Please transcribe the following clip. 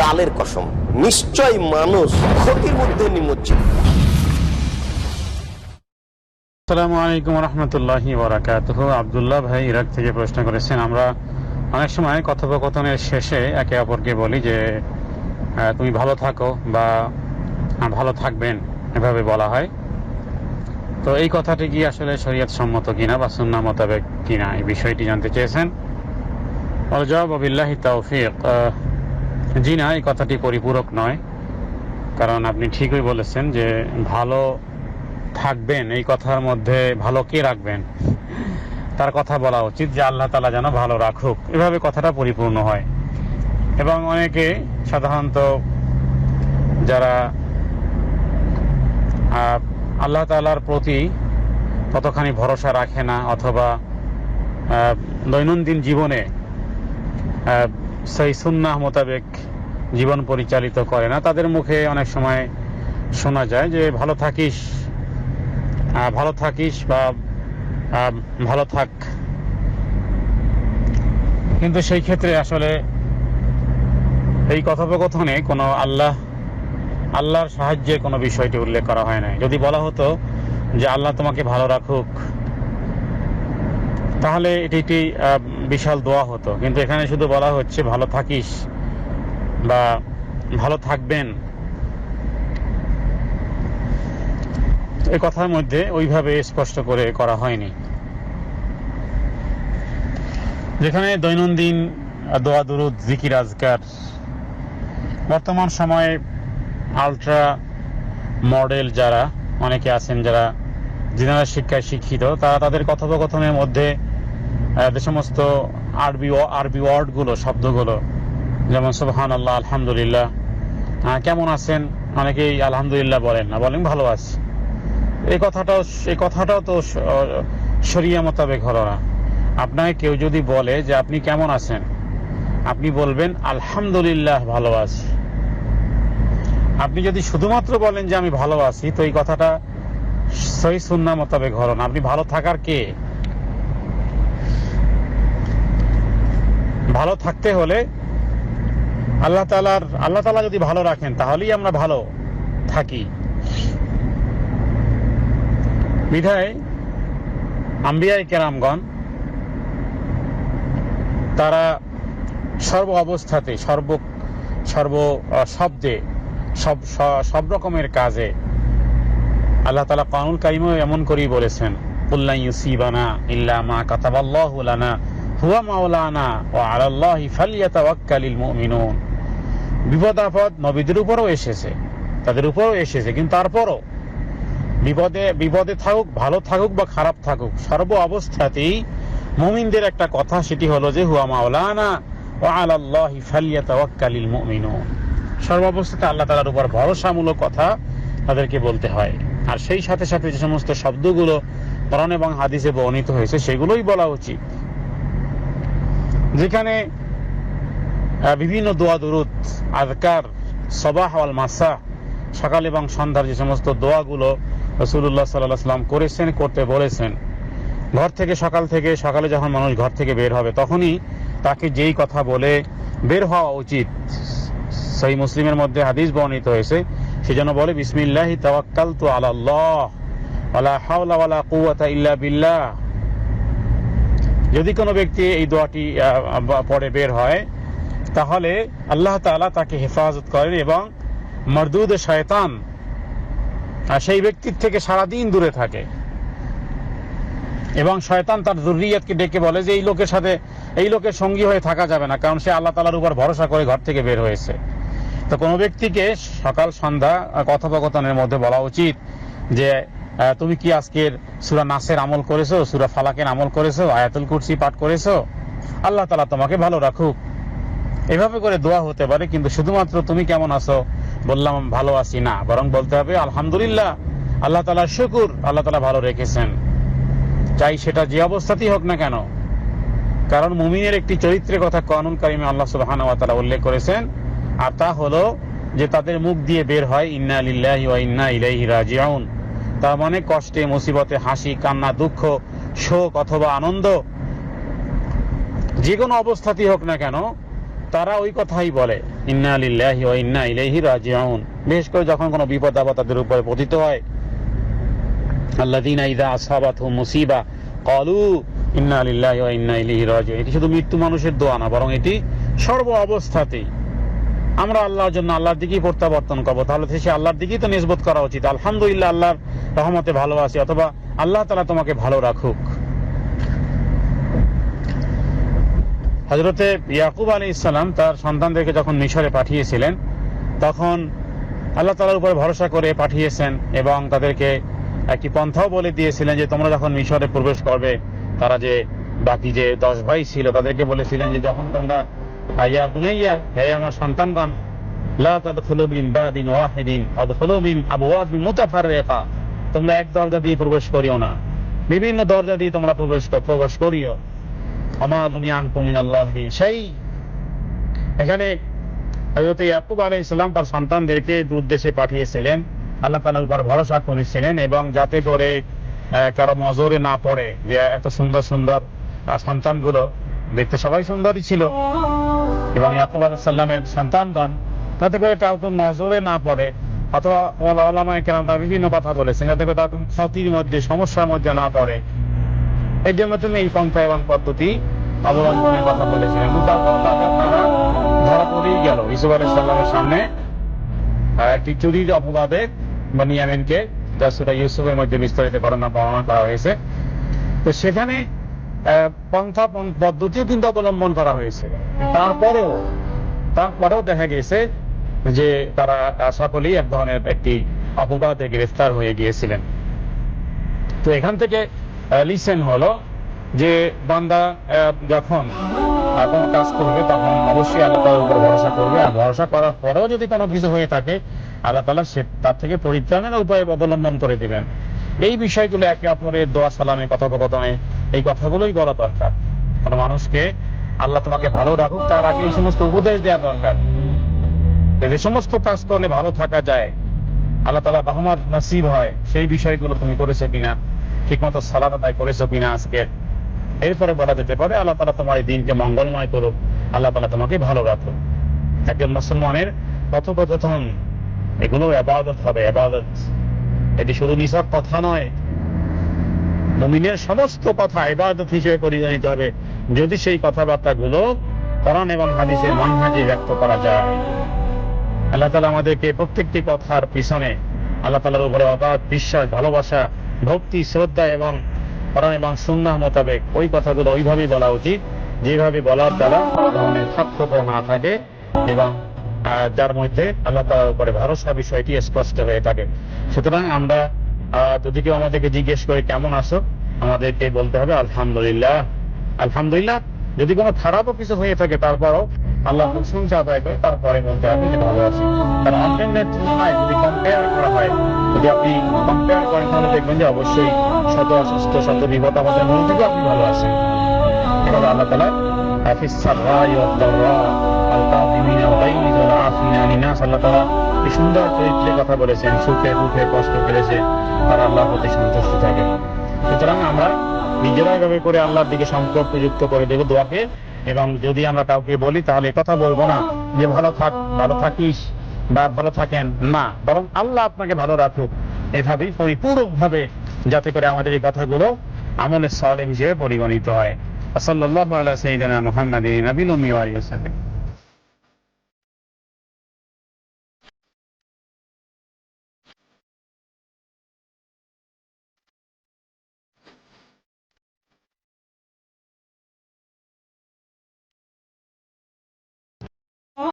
কালের কসম, নিশ্চয় মানুষ ক্ষতির মধ্যে নিমজ্জিত। আবদুল্লাহ ভাই ইরাক থেকে প্রশ্ন করেছেন, আমরা অনেক সময় কথোপকথনের শেষে একে অপরকে বলি যে তুমি ভালো থাকো বা ভালো থাকবেন, এভাবে বলা হয়। তো এই কথাটি কি আসলে শরীয়ত সম্মত কিনা বা সুন্না মোতাবেক কিনা এই বিষয়টি জানতে চেয়েছেন? আহ, জি না এই কথাটি পরিপূরক নয়। কারণ আপনি ঠিকই বলেছেন যে ভালো থাকবেন এই কথার মধ্যে ভালো কে রাখবেন? তার কথা বলা উচিত যে আল্লাহ তালা যেন ভালো রাখুক। এভাবে কথাটা পরিপূর্ণ হয়। এবং অনেকে সাধারণত যারা আল্লাহ তালার প্রতি ততখানি ভরসা রাখে না অথবা দৈনন্দিন জীবনে সেই সুন্নাহ মোতাবেক জীবন পরিচালিত করে না, তাদের মুখে অনেক সময় শোনা যায় যে, ভালো থাকিস ভালো থাকিস বা ভালো থাক। কিন্তু সেই ক্ষেত্রে আসলে এই কথোপকথনে কোনো আল্লাহ আল্লাহর সাহায্যে কোনো বিষয়টি উল্লেখ করা হয় নাই। যদি বলা হতো যে আল্লাহ তোমাকে ভালো রাখুক, তাহলে এটি একটি বিশাল দোয়া হতো। কিন্তু এখানে শুধু বলা হচ্ছে ভালো থাকিস বা ভালো থাকবেন। এ কথার মধ্যে ওইভাবে স্পষ্ট করে করা হয়নি। যেখানে দৈনন্দিন দোয়া, দুরুদ, জিকির, আজকার, বর্তমান সময়ে আলট্রা মডেল যারা, অনেকে আছেন যারা জেনারেল শিক্ষায় শিক্ষিত, তারা তাদের কথোপকথনের মধ্যে যে সমস্ত আরবি আরবি ওয়ার্ডগুলো শব্দগুলো, যেমন সুবহান আল্লাহ আলহামদুলিল্লাহ কেমন আছেন? অনেকেই আলহামদুলিল্লাহ বলেন না, বলেন ভালো আছি। এই কথাটাও এই কথাটাও তো শরিয়া মোতাবেক হলো না। আপনাকে কেউ যদি বলে যে আপনি কেমন আছেন, আপনি বলবেন, আলহামদুলিল্লাহ ভালো আছি। আপনি যদি শুধুমাত্র বলেন যে আমি ভালো আছি তো এই কথাটা সহি সুন্না মোতাবেক হলো না। আপনি ভালো থাকার কে? ভালো থাকতে হলে আল্লাহ তালার আল্লাহ তালা যদি ভালো রাখেন, তাহলেই আমরা ভালো থাকি। বিধায় আম্বিয়াই কেরামগণ, তারা সর্ব অবস্থাতে, সর্ব সর্ব শব্দে সব সব রকমের কাজে। আল্লাহ তালা কানুল কারিমও এমন করেই বলেছেন কুল্লাই ইউসিবানা ইল্লা মা কাতাবাল্লাহু লানা, হুয়া মাওলানা ওয়া আলাল্লাহি ফালিয়াতাওয়াক্কালিল মুমিনুন। বিপদ আপদ নবীদের উপরও এসেছে, তাদের উপরও এসেছে, কিন্তু তারপরও। বিপদে বিপদে থাকুক, ভালো থাকুক বা খারাপ থাকুক, সর্ব অবস্থাতেই মুমিনদের একটা কথা, সেটি হলো যে, হুয়া মাওলানা ওয়া আলাল্লাহি ফালিয়াতাওয়াক্কালিল মুমিনুন। সর্ব অবস্থাতে আল্লাহ তাআলার উপর ভরসামূলক কথা তাদেরকে বলতে হয়। আর সেই সাথে সাথে যে সমস্ত শব্দগুলো কোরআন এবং হাদিসে বর্ণিত হয়েছে, সেগুলোই বলা উচিত। যেখানে বিভিন্ন দোয়া দুরুদ আজকার সবাহ আল মাসা, সকাল এবং সন্ধ্যার যে সমস্ত দোয়াগুলো রসুল্লাহ সাল্লাহ সাল্লাম করেছেন, করতে বলেছেন, ঘর থেকে সকাল থেকে, সকালে যখন মানুষ ঘর থেকে বের হবে, তখনই তাকে যেই কথা বলে বের হওয়া উচিত। সেই মুসলিমের মধ্যে হাদিস বর্ণিত হয়েছে। সেজন্য বলে, বিসমিল্লাহি তাওয়াক্কাল তু আল্লাহ ওয়ালা হাওলা ওয়ালা কুওয়াতা ইল্লা বিল্লাহ। যদি কোনো ব্যক্তি এই দোয়াটি পড়ে বের হয়, তাহলে আল্লাহ তাআলা তাকে হেফাজত করেন এবং মরদুদ শয়তান সেই ব্যক্তির থেকে সারাদিন দূরে থাকে। এবং শয়তান তার জরুরিয়াতকে ডেকে বলে যে, এই লোকের সাথে, এই লোকের সঙ্গী হয়ে থাকা যাবে না, কারণ সে আল্লাহ তালার উপর ভরসা করে ঘর থেকে বের হয়েছে। তো কোনো ব্যক্তিকে সকাল, সন্ধ্যা কথোপকথনের মধ্যে বলা উচিত যে তুমি কি আজকের সুরা নাসের আমল করেছ? সুরা ফালাকের আমল করেছ? আয়াতুল কুরসি পাঠ করেছ? আল্লাহ তালা তোমাকে ভালো রাখুক। এভাবে করে দোয়া হতে পারে, কিন্তু শুধুমাত্র তুমি কেমন আছো? বললাম ভালো আছি না। বরং বলতে হবে, আলহামদুলিল্লাহ, আল্লাহ তালা শুকুর, আল্লাহ তালা ভালো রেখেছেন। চাই সেটা যে অবস্থাতেই হোক না কেন। কারণ মুমিনের একটি চরিত্রের কথা কানুন কারিমে আল্লাহ তাআলা উল্লেখ করেছেন আর তা হলো যে তাদের মুখ দিয়ে বের হয়, ইন্না লিল্লাহি ওয়া ইন্না ইলাইহি রাজিউন। তার মানে কষ্টে, মুসিবতে, হাসি, কান্না, দুঃখ, শোক অথবা আনন্দ, যে কোনো অবস্থাতেই হোক না কেন, তারা ওই কথাই বলে, ইন্না লিল্লাহি ওয়া ইন্না ইলাইহি রাজিউন। বিশেষ করে যখন কোনো বিপদ আপদ তাদের উপরে পতিত হয়। আল্লাযীনা ইযা আসাবাতহুম মুসিবা ক্বালু ইন্না লিল্লাহি ওয়া ইন্না ইলাইহি রাজিউন। এটি শুধু মৃত্যু মানুষের দোয়া না, বরং এটি সর্ব অবস্থাতেই আমরা আল্লাহর জন্য আল্লাহর দিকেই প্রত্যাবর্তন করব। তাহলে সে আল্লাহর দিকেই তো নিসবত করা উচিত। আলহামদুলিল্লাহ আল্লাহর রহমতে ভালো আছি, অথবা আল্লাহ তালা তোমাকে ভালো রাখুক। হজরতে ইয়াকুব আলী ইসলাম তার সন্তানদেরকে যখন মিশরে পাঠিয়েছিলেন, তখন আল্লাহ তালার উপর ভরসা করে পাঠিয়েছেন এবং তাদেরকে একটি পন্থাও বলে দিয়েছিলেন যে, তোমরা যখন মিশরে প্রবেশ করবে, তারা যে বাকি যে দশ ভাই ছিল, তাদেরকে বলেছিলেন যে, যখন তোমরা তোমরা এক দরজা দিয়ে প্রবেশ করিও না। বিভিন্ন দরজা দিয়ে তোমরা প্রবেশ প্রবেশ করিও। আল্লাহ সেই এখানে হযরত ইয়াকুব আলাইহিস সালাম তার সন্তানদেরকে দূর দেশে পাঠিয়েছিলেন। আল্লাহ তাআলার উপর ভরসা করেছিলেন এবং যাতে করে কারও নজরে না পড়ে যে এত সুন্দর সুন্দর সন্তানগুলো। দেখতে সবাই সুন্দরই ছিল। এবং ইয়াকুব সন্তানগণ, যাতে করে কাউকে নজরে না পড়ে, অথবা বিভিন্ন কথা বলেছেন, যাতে করে তার ক্ষতির মধ্যে, সমস্যার মধ্যে না পড়ে। এই জন্য তুমি এই পন্থা এবং পদ্ধতি অবলম্বনের কথা বলেছিলেন ধরা পড়েই গেল। ইসুফ আলাইহিস সালামের সামনে একটি চুরির অপবাদে বানিয়ামিনকে যা সেটা ইউসুফের মধ্যে বিস্তারিত ঘটনা বর্ণনা করা হয়েছে। তো সেখানে পন্থা পন- পদ্ধতিও কিন্তু অবলম্বন করা হয়েছে। তারপরেও তারপরেও দেখা গেছে যে তারা সকলেই এক ধরনের একটি অপবাদে গ্রেফতার হয়ে গিয়েছিলেন। তো এখান থেকে লিসেন হলো যে বান্দা যখন কোনো কাজ করবে, তখন অবশ্যই আল্লাহ উপর ভরসা করবে। আর ভরসা করার পরেও যদি কোনো কিছু হয়ে থাকে, আল্লাহ তাআলা সে তার থেকে পরিত্রাণের উপায় অবলম্বন করে দিবেন। এই বিষয়গুলো একে অপরের দোয়া সালামে কথোপকথনে এই কথাগুলোই বলা দরকার। কোনো মানুষকে আল্লাহ তোমাকে ভালো রাখুক, তার আগে এই সমস্ত উপদেশ দেওয়া দরকার। যে সমস্ত কাজ করলে ভালো থাকা যায়, আল্লাহ তালা রহমত নসিব হয়, সেই বিষয়গুলো তুমি করেছ কিনা ঠিক মতো সালাদ আদায় করেছ কিনা আজকে। এরপরে বলা যেতে পারে, আল্লাহ তালা তোমার এই দিনকে মঙ্গলময় করুক, আল্লাহ তালা তোমাকে ভালো রাখুক। একজন মুসলমানের কথোপকথন, এগুলো আবাদত হবে, আবাদত। এটি শুধু নিছক কথা নয় মুমিনের সমস্ত কথা ইবাদত হিসেবে পরিগণিত হবে। যদি সেই কথাবার্তা গুলো কোরআন এবং হাদিসের মানহাজে ব্যক্ত করা যায়। আল্লাহ তালা আমাদেরকে প্রত্যেকটি কথার পিছনে আল্লাহ তালার উপরে অবাধ বিশ্বাস, ভালোবাসা, ভক্তি, শ্রদ্ধা এবং কোরআন এবং সুন্নাহ মোতাবেক ওই কথাগুলো ওইভাবেই বলা উচিত, যেভাবে বলার দ্বারা ধরনের সাক্ষ্য না থাকে এবং যার মধ্যে আল্লাহ তালার উপরে ভরসা বিষয়টি স্পষ্ট হয়ে থাকে। সুতরাং আমরা যদি কেউ আমাদেরকে জিজ্ঞেস করে, কেমন আছো? আমাদেরকে বলতে হবে, আলহামদুলিল্লাহ। আলহামদুলিল্লাহ, যদি কোনো খারাপও কিছু হয়ে থাকে, তারপরও আল্লাহ প্রশংসা আদায় করে, তারপরে বলতে হবে যে ভালো আছি। কারণ তুলনায় যদি কম্পেয়ার করা হয়, যদি আপনি কম্পেয়ার করেন, তাহলে দেখবেন যে অবশ্যই শত অসুস্থ, শত বিপদ আমাদের মনে থেকে আপনি ভালো আছেন। আল্লাহ তালা হাফিজ আল্লাহ তাআলা কি সুন্দর চরিত্রে কথা বলেছেন, সুখে দুঃখে কষ্ট পেরেছে তারা আল্লাহর প্রতি সন্তুষ্ট থাকে। সুতরাং আমরা নিজেরা এভাবে করে আল্লাহর দিকে সম্পর্ক যুক্ত করে দেবো দোয়াকে, এবং যদি আমরা কাউকে বলি, তাহলে কথা বলব না যে ভালো থাক, ভালো থাকিস বা ভালো থাকেন না, বরং আল্লাহ আপনাকে ভালো রাখুক। এভাবেই পরিপূরক ভাবে যাতে করে আমাদের এই কথাগুলো আমলের সালে হিসেবে পরিগণিত হয়। সাল্লাল্লাহু আলা সাইয়্যিদিনা মুহাম্মাদিন নবিল উম্মি ওয়া all